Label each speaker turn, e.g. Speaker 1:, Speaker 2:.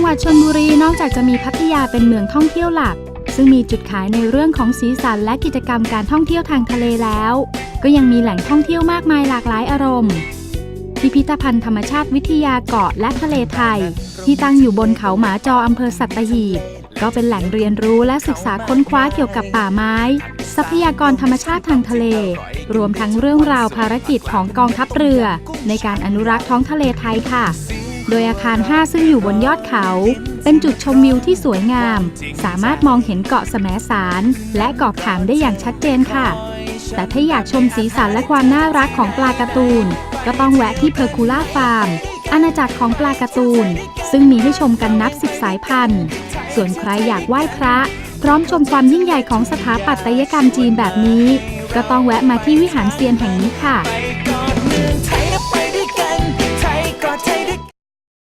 Speaker 1: งหวัดชลบุรีนอกจากจะมีพัทยาเป็นเมืองท่องเที่ยวหลัก ซึ่งมีจุดขายในเรื่องของสีสันและกิจกรรมการท่องเที่ยวทางทะเลแล้ว ก็ยังมีแหล่งท่องเที่ยวมากมายหลากหลายอารมณ์ พิพิธภัณฑ์ธรรมชาติวิทยาเกาะและทะเลไทย ที่ตั้งอยู่บนเขาหมาจออำเภอสัตหีบก็เป็นแหล่งเรียนรู้และศึกษาค้นคว้าเกี่ยวกับป่าไม้ ทรัพยากรธรรมชาติทางทะเล รวมทั้งเรื่องราวภารกิจของกองทัพเรือ ในการอนุรักษ์ท้องทะเลไทยค่ะ โดยอาคาร 5 ซึ่งอยู่บนยอดเขา เป็นจุดชมวิวที่สวยงาม สามารถมองเห็นเกาะแสมสาร และเกาะขามได้อย่างชัดเจนค่ะ แต่ถ้าอยากชมสีสันและความน่ารักของปลาการ์ตูน ก็ต้องแวะที่เพอร์คูล่าฟาร์มอาณาจักรของปลาการ์ตูน ซึ่งมีให้ชมกันนับสิบสายพันธุ์ ส่วนใครอยากไหว้พระ พร้อมชมความยิ่งใหญ่ของสถาปัตยกรรมจีนแบบนี้ ก็ต้องแวะมาที่วิหารเซียนแห่งนี้ค่ะ